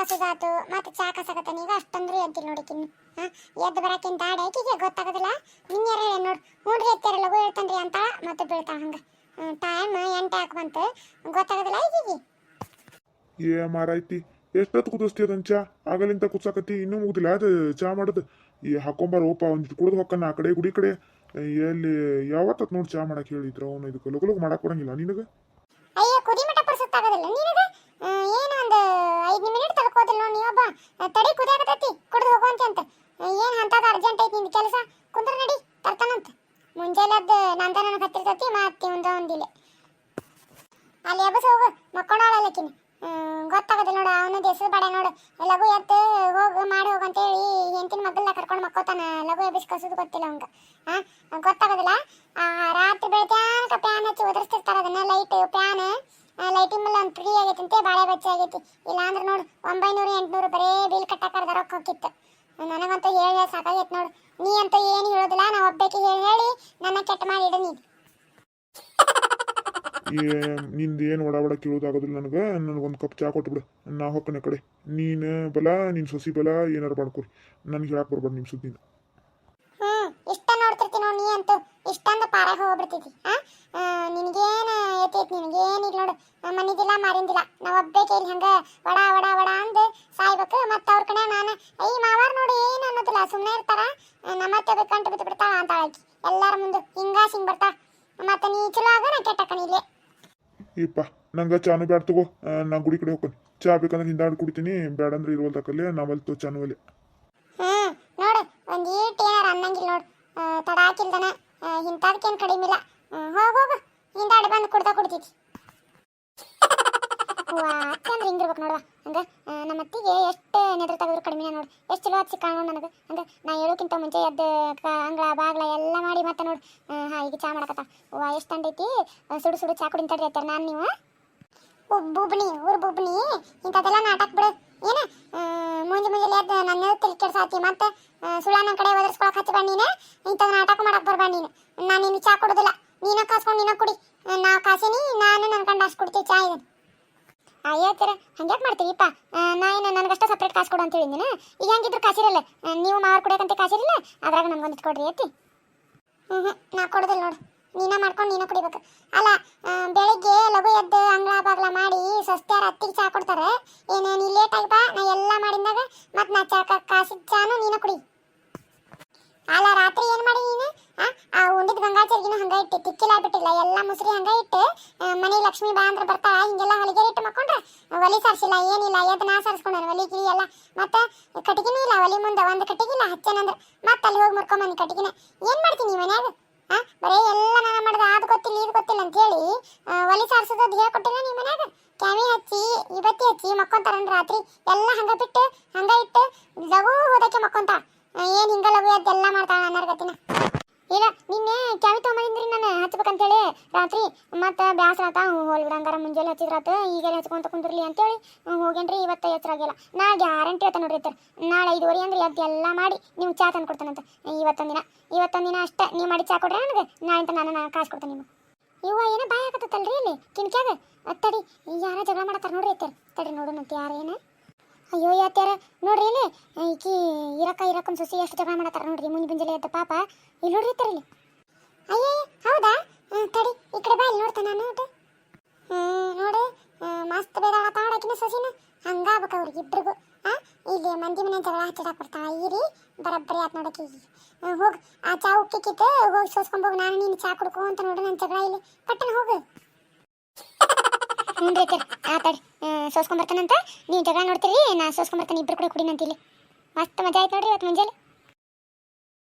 ಕಸುದಾತು ಮತ್ತೆ ಚಾ ಕಸಕತ್ತಾನ ಈಗ ಅಷ್ಟಂದ್ರೆ ಅಂತೀನಿ ನೋಡಿಕಿನ್ನು ಹಾ ಎದ್ದು ಬರಕ್ಕಿಂತ ಆಡ ಆಕಿಗೆ ಗೊತ್ತಾಗೋದಿಲ್ಲ. ನಿನ್ನೆರ ನೋಡ್ರಿ ನೋಡು ನೋಡ್ರಿ ಎತ್ತಾರ ಲಗು ಹೇಳ್ತಾನ್ರಿ ಅಂತ ಮತ್ತೆ ಬೀಳ್ತಾ ಹಂಗ. ಟೈಮ್ ಎಂಟು ಯಾಕೆ ಬಂತು. ಗೊತ್ತಾಗೋದಿಲ್ಲ ಈಗಿಗೆ ಏ ಮಾರೈತಿ ಎಷ್ಟೊತ್ತು ಕುದಿಸ್ತೀಯ ಅದನ್ನ ಚಾ? ಆಗಲಿಂತ ಕುದ್ಸಾಕತ್ತಿ ಇನ್ನೂ ಮುಗ್ದಿಲ್ಲ ಅದು ಚಾ ಮಾಡೋದು. ಈ ಹಾಕೊಂಬಾರ ಓಪ ಒಂದಿಟ್ಟು ಕುಡಿದು ಹೊಕ್ಕನ ಆ ಕಡೆ ಗುಡಿ ಕಡೆ. ಎಲ್ಲಿ ಯಾವತ್ತತ್ ನೋಡಿ ಚಾ ಮಾಡಕ್ ಹೇಳಿದ್ರು ಅವನು ಇದಕ್ಕೆ? ಲಗು ಲಗು ಮಾಡಕ್ ಬರಂಗಿಲ್ಲ ನಿನಗೆ? ಅಯ್ಯೋ ಕುದಿ ಮಟ್ಟ ಪರ್ಸತ್ತಾಗೋದಿಲ್ಲ ನಿನಗೆ ಏನು ಒಂದು ಐದು ಮಿನಿಟ್ ತಗೋದಿಲ್ಲ ನೋಡಿ ನೀವೊಬ್ಬ ಆ, ತಡಿ ಕುದಿಯಾಕತೈತಿ ಕುಡಿದು ಹೋಗುವಂತೆ ಅಂತ ಏನು ಅಂತದ ಅರ್ಜೆಂಟ್ ಐತಿ ನಿಂದು ಕೆಲಸ? ಕುಂದ್ರ ನಡಿ ತರ್ತಾನಂತ ಮುಂಜಾನೆ ಅದು ನಂದ ನನಗೆ ಹತ್ತಿರ್ತೈತಿ ಮತ್ತೆ ಒಂದ ಒಂದಿಲ್ಲ ಅಲ್ಲಿ ಎಬ್ಬಸ್ ಹೋಗು ಮಕ್ಕೊಂಡಾಳಲ್ಲಕಿನ ಗೊತ್ತಾಗದಿಲ್ಲ ನೋಡು ಅವನದ್ದು ಹೆಸರು ಬಡ ನೋಡು. ಲಘು ಎತ್ತು, ಹೋಗು, ಮಾಡಿ, ಹೋಗು ಅಂತೇಳಿ ಹೆಂಡತಿನ ಮಗಲ್ನ ಕರ್ಕೊಂಡು ಮಕ್ಕೋತಾನ. ಲಘು ಎಬ್ಬಿಸಿ ಕಸೋದು ಗೊತ್ತಿಲ್ಲ ಅವಂಗ ಆ, ಗೊತ್ತಾಗೋದಿಲ್ಲ? ರಾತ್ರಿ ಬೆಳಿತಾನಕ ಪ್ಯಾನ್ ಹಚ್ಚಿ ಒದರ್ಸ್ತಿರ್ತಾರ ಅದನ್ನ ಲೈಟ್ ಪ್ಯಾನ್ ಲೈಟಿಂಗ್ ಮೇಲೆ ಒಂದು ಫ್ರೀ ಆಗೈತಂತೆ ಬಾಳೆ ಬಚ್ಚ ಆಗೈತಿ. ಇಲ್ಲ ಅಂದ್ರೆ ನೋಡು ಒಂಬೈನೂರು ಎಂಟುನೂರು ಬರೇ ಬಿಲ್ ಕಟ್ಟಾಕರ್ದ ರೊಕ್ಕ ಹೋಗಿತ್ತು ನನಗಂತೂ ಹೇಳಿ ಸಾಕಾಗೈತೆ ನೋಡು. ನೀ ಅಂತೂ ಏನು ಹೇಳೋದಿಲ್ಲ ನಾ ಒಬ್ಬಕ್ಕೆ ಹೇಳಿ ಹೇಳಿ ನನ್ನ ಕೆಟ್ಟ ಮಾಡಿ ಇಡ ಏ ನಿಂದು ಏನು ಒಡ ಒಡ ಕೇಳೋದಾಗೋದಿಲ್ಲ ನನಗೆ? ನನಗೊಂದು ಕಪ್ ಚಾ ಕೊಟ್ಬಿಡು. ನಾ ಹೊಕ್ಕನ ಕಡೆ. ನೀನು ಬಲ ನಿನ್ನ ಸೊಸಿ ಬಲ ಏನಾರು ಮಾಡ್ಕೊರಿ. ನನಗೆ ಹೇಳಕ್ಕೆ ಬರ್ಬೇಡ ನಿಮ್ಮ ಸುದ್ದಿನ. ಹ್ಞೂ ಇಷ್ಟ ನೋಡ್ತಿರ್ತೀನಿ ನೋಡಿ ನೀ ಅಂತೂ. ಇಷ್ಟಂದ ಪಾರಾಗ ಹೋಗ್ಬಿಡ್ತಿದ್ದಿ ಆ? ನಿನಗೇನು ಎತ್ತೈತಿ ನಿನಗೇನಿಲ್ಲ ನೋಡು. ಮನಿದಿಲ್ಲ ಮಾರಿಂದಿಲ್ಲ. ನಾವು ಒಬ್ಬೇಕೆ ಇಲ್ಲಿ ಹಂಗ ವಡ ವಡ ವಡ ಅಂದು ಸಾಯ್ಬೇಕು. ಮತ್ತೆ ಅವ್ರ ಕಡೆ ನಾನು ಐ ಮಾವಾರ್ ನೋಡಿ ಏನು ಅನ್ನೋದಿಲ್ಲ. ಸುಮ್ಮನೆ ಇರ್ತಾರ. ನಮ್ಮತ್ತೆ ಬೇಕಂತ ಬಿತ್ತು ಬಿಡ್ತಾಳ ಅಂತ ಆಕಿ ಎಲ್ಲಾರ ಮುಂದೆ ಹಿಂಗ ಹಿಂಗ್ ಬರ್ತಾಳ. ಮತ್ತೆ ನೀ ಚಲೋ ಆಗ ನಾ ಕೆಟ್ಟಕ್ಕನಿ ಇಲ್ಲೇ. ಇಪ್ಪ ನಂಗೆ ಚಾನು ಬ್ಯಾಡ ತಗೋ. ನಾ ಗುಡಿ ಕಡೆ ಹೋಗ್ತೀನಿ. ಚಾ ಬೇಕಂದ್ರೆ ಹಿಂದಾಡಿ ಕುಡಿತೀನಿ. ಬ್ಯಾಡ ಅಂದ್ರೆ ಇರುವಲ್ದಕ್ಕಲ್ಲೇ ನಾವಲ್ತು ಚಾನು ಅಲ್ಲಿ. ಹ್ಮ್ ನೋಡು ಒಂದ್ ಏಟ್ ಏನಾರ ಅನ್ನಂಗಿಲ್ಲ ನೋಡು. ತಡ ಹಾಕಿಲ್ದನ ಇಂಥದಕ್ಕೇನು ಕಡಿಮಿಲ್ಲ ಹೋಗ ಹೋಗು. ಹಿಂದಾಡಿ ಬಂದು ಕುಡ್ತಾ ಕುಡ್ತೈತಿ ಚಂದ್ರ ಹಿಂಗಿರ್ಬೇಕು ನೋಡುವ. ಹಂಗ ನಮ್ಮ ಅತ್ತಿಗೆ ಎಷ್ಟು ನೆದ್ರ ತೆಗೆದ್ರು ಕಡಿಮೆ ನೋಡು. ಎಷ್ಟು ಚಲೋ ಹಚ್ಚಿ ಕಾಣೋ ನನಗೆ. ಹಂಗ ನಾ ಹೇಳೋಕ್ಕಿಂತ ಮುಂಚೆ ಎದ್ದು ಅಂಗಳ ಬಾಗ್ಲ ಎಲ್ಲ ಮಾಡಿ ಮತ್ತೆ ನೋಡು. ಹಾ, ಈಗ ಚಾ ಮಾಡಕತ್ತ ವಾ, ಎಷ್ಟು ತಂಡೈತಿ ಸುಡು ಸುಡು ಚಾ ಕುಡಿ ತಡ್ರಿ ಅತ್ತಾರ ನಾನು ನೀವು. ಬುಬ್ನಿ, ಊರ್ ಬುಬ್ನಿ. ಇಂಥದ್ದೆಲ್ಲ ನಾಟಕ ಬಿಡು. ಏನ? ಮುಂಜಿ ಮುಂಜಾನೆ ಎದ್ದು ನನ್ನ ತಲೆ ಕೆಡ್ಸಾತಿ ಮತ್ತೆ ಸುಳ್ಳ ನನ್ನ ಕಡೆ ಒದರ್ಸ್ಕೊಳಕ್ ಹಚ್ಚಿ ಬಾ ನೀನು. ಇಂಥದ್ದು ನಾಟಕ ಮಾಡಕ್ ಬರ್ಬಾ ನೀನು. ನಾನು ನಿನ್ನ ಚಾ ಕೊಡೋದಿಲ್ಲ. ನೀನ ಕಾಸ್ಕೊಂಡು ನೀನ ಕುಡಿ. ನಾ ಕಾಸಿನಿ, ನಾನು ನನ್ನ ಕಂಡ ಅಷ್ಟು ಕೊಡ್ತೀವಿ, ಚಾ ಇದನ್ನು ಅಯ್ಯತ್ತರ ಹಂಗ್ಯಾಕೆ ಮಾಡ್ತೀವಿಪ್ಪ? ನಾ ಏನು ನನಗಷ್ಟ ಸಪ್ರೇಟ್ ಕಾಸು ಕೊಡು ಅಂತ ಹೇಳಿದ್ದೀನಿ ಈಗ ಹೆಂಗಿದ್ರು ಕಾಸಿರಲ್ಲ. ನೀವು ಮಾವ್ರು ಕುಡಿಯಕಂತ ಕಾಸಿರಲ್ಲ, ಅದ್ರಾಗ ನನ್ಗೊಂದಿಟ್ಟು ಕೊಡ್ರಿ ಎತ್ತಿ ಹ್ಞೂ ಹ್ಞೂ ನಾ ಕೊಡೋದಿಲ್ಲ ನೋಡು. ನೀನ ಮಾಡ್ಕೊಂಡು ನೀನ ಕುಡಿಬೇಕು. ಅಲ್ಲ ಬೆಳಿಗ್ಗೆ ಲಘು ಎದ್ದು ಅಂಗಳ ಬಾಗ್ಲ ಮಾಡಿ ಸಸ್ತ್ಯಾರ ಹತ್ತಿಗೆ ಚಾ ಕೊಡ್ತಾರೆ. ಏನು, ನೀ ಲೇಟ್ ಆಗಿ ನಾ ಎಲ್ಲ ಮಾಡಿದಾಗ ಮತ್ತೆ ನಾ ಚಾ ಕಾಸಿದ ಚಾನು ನೀನ ಕುಡಿ. ಅಲ್ಲ, ರಾತ್ರಿ ಏನು ಮಾಡಿ ನೀನು? ಆ? ಉಂಡಿದ ಗಂಗಾಚರಿಗಿನ ಹಂಗ ಇಟ್ಟು ತಿಕ್ಕಿಲ್ಲ ಬಿಟ್ಟಿಲ್ಲ ಎಲ್ಲ ಮುಸ್ರಿ ಹಂಗ ಇಟ್ಟು ಮನೆ ಲಕ್ಷ್ಮಿ ಬಾ ಅಂದ್ರೆ ಬರ್ತಾಳ. ಹಿಂಗೆಲ್ಲ ಹೊಲಿಗೆ ಇಟ್ಟು ಮಕ್ಕೊಂಡ್ರೆ, ಒಲಿ ಸಾರಿಸಿಲ್ಲ, ಏನಿಲ್ಲ ಎದ್ ನಾ ಸಾರಿಸ್ಕೊಂಡೇನು, ಒಲಿ ಗಿಲಿ ಎಲ್ಲ. ಮತ್ತ ಕಟ್ಟಿಗೆನೂ ಇಲ್ಲ, ಒಲಿ ಮುಂದೆ ಒಂದು ಕಟ್ಟಿಗಿಲ್ಲ ಹಚ್ಚನಂದ್ರ ಮತ್ತೆ ಅಲ್ಲಿ ಹೋಗಿ ಮುರ್ಕೊಂಬಂದು ಕಟ್ಟಿಗೆನ. ಏನು ಮಾಡ್ತೀನಿ ಮನ್ಯಾಗ? ಆ, ಬರೀ ಎಲ್ಲ ನಾನು ಮಾಡಿದ ಅದು ಗೊತ್ತಿಲ್ಲ ಇದು ಗೊತ್ತಿಲ್ಲ ಅಂತ ಹೇಳಿ ಒಲಿ ಸಾರಿಸೋದು ಹೇಳ್ಕೊಟ್ಟಿಲ್ಲ ನಿಮ್ಮ ಮನ್ಯಾಗ? ಕ್ಯಾಮಿ ಹಚ್ಚಿ, ಇವತ್ತಿ ಹಚ್ಚಿ ಮಕ್ಕೊಂತಾರನ್ ರಾತ್ರಿ? ಎಲ್ಲ ಹಂಗ ಬಿಟ್ಟು, ಹಂಗ ಇಟ್ಟು ಜಗೂ ಹೋದಕ್ಕೆ ಮಕ್ಕೊಂತಾಳ. ಏನು ಹಿಂಗ ಲಘು ಎದ್ದೆಲ್ಲ ಮಾಡ್ತಾಳ ಅನ್ನೋರ್ ಗತಿನ ಇಲ್ಲ, ನಿನ್ನೆ ಕ್ಯಾವಿ ತೊಗೊಂಬಂದ್ರಿ ನಾನು, ಹಚ್ಬೇಕಂತೇಳಿ. ರಾತ್ರಿ ಮತ್ತೆ ಬ್ಯಾಸರ ಆತ ಹೋಲ್ ಬಿಡಂಗಾರ ಮುಂಜಾನೆ ಹಚ್ಚಿದ್ರಾತ ಈಗೆಲ್ಲ ಹಚ್ಕೊಂತ ಕುಂದಿರ್ಲಿ ಅಂತೇಳಿ ಹೇಳಿ ಹೋಗೇನ್ರಿ, ಇವತ್ತು ಎಚ್ಚರಾಗಿಲ್ಲ ನಾ ಗ್ಯಾರಂಟಿ ಹೇಳ್ತಾ ನೋಡ್ರಿ ಸರ್ ನಾಳೆ ಐದುವರೆ ಅಂದ್ರೆ ಅದೆಲ್ಲ ಮಾಡಿ ನೀವು ಚಾ ತಂದು ಕೊಡ್ತಾನಂತ. ಇವತ್ತೊಂದು ದಿನ ಇವತ್ತೊಂದು ದಿನ ಅಷ್ಟೇ, ನೀವು ಮಾಡಿ ಚಾ ಕೊಡ್ರಿ ನನಗೆ ನಾಳೆ ನಾನು ನಾನು ಕಾಸು ಕೊಡ್ತೇನೆ ನಿಮ್ಗೆ. ಇವ ಏನೋ ಬಾಯ್ ಹಾಕತ್ತಲ್ರಿ ಇಲ್ಲಿ, ಕಿನ್ಕ್ಯಾಗ? ಅತ್ತಡಿ ಯಾರ ಜಗಳ ಮಾಡತ್ತಾರ ನೋಡ್ರಿ ಐತರ್ ತಡಿ ನೋಡೋಣಂತ ಯಾರೇನ ಅಯ್ಯೋ ಯಾತ್ಯಾರ ನೋಡ್ರಿ ಇಲ್ಲಿ ಈಕಿ ಇರಕ್ಕ, ಇರಕ್ಕನ್ ಸೊಸಿ ಎಷ್ಟು ಜಗಳ ಮಾಡತ್ತಾರ ನೋಡ್ರಿ ಮುಂದೆ ಮುಂಜಾನೆ ಎದ್ದ ಪಾಪ. ಇಲ್ಲಿ ನೋಡ್ರಿ ತರಿ ಇಲ್ಲಿ. ಅಯ್ಯೇ ಹೌದಾ? ತಡಿ, ಈ ಕಡೆ ಬಾ, ಇಲ್ಲಿ ನೋಡ್ತಾನ ನಾನು ಒಟ್ಟು. ನೋಡಿ ಮಸ್ತ್ ಬೇಡ ತಾಡಕಿನ ಸೊಸಿನ. ಹಂಗಾಗ್ಬೇಕು ಅವ್ರಿಗೆ ಇಬ್ರಿಗೂ. ಆ, ಇಲ್ಲಿ ಮಂದಿ ಮನೆ ಜಗಳ ಹಚ್ಚಿಡಕ್ ಇರಿ ಈರಿ ಬರಬ್ಬರಿ ಆತ್ ನೋಡಕ್ಕೆ ಹೋಗ್. ಆ ಚಾ ಉಕ್ಕಿಕ್ಕಿತ್ತು ಹೋಗಿ ಸೋಸ್ಕೊಂಡ್ ಹೋಗಿ. ನಾನು ನೀನು ಚಾ ಕುಡ್ಕೋ ಅಂತ ನೋಡು ನನ್ನ ಜಗಳ ಇಲ್ಲಿ. ಪಟ್ಟನ ಹೋಗು. ಹ್ಞೂ ರೀ ಆತಾಡಿ ಸೋಸ್ಕೊಂಡ್ ಬರ್ತಾನಂತ? ನೀವು ಜಗಳ ನೋಡ್ತೀರಿ ನಾ ಸೋಸ್ಕೊಂಡ್ ಬರ್ತಾನೆ, ಇಬ್ರು ಕೂಡ ಕುಡಿನಂತ ಇಲ್ಲಿ. ಮಸ್ತ್ ಮಜಾ ಆಯ್ತು ನೋಡ್ರಿ ಇವತ್ತು ಮುಂಜಾನೆ.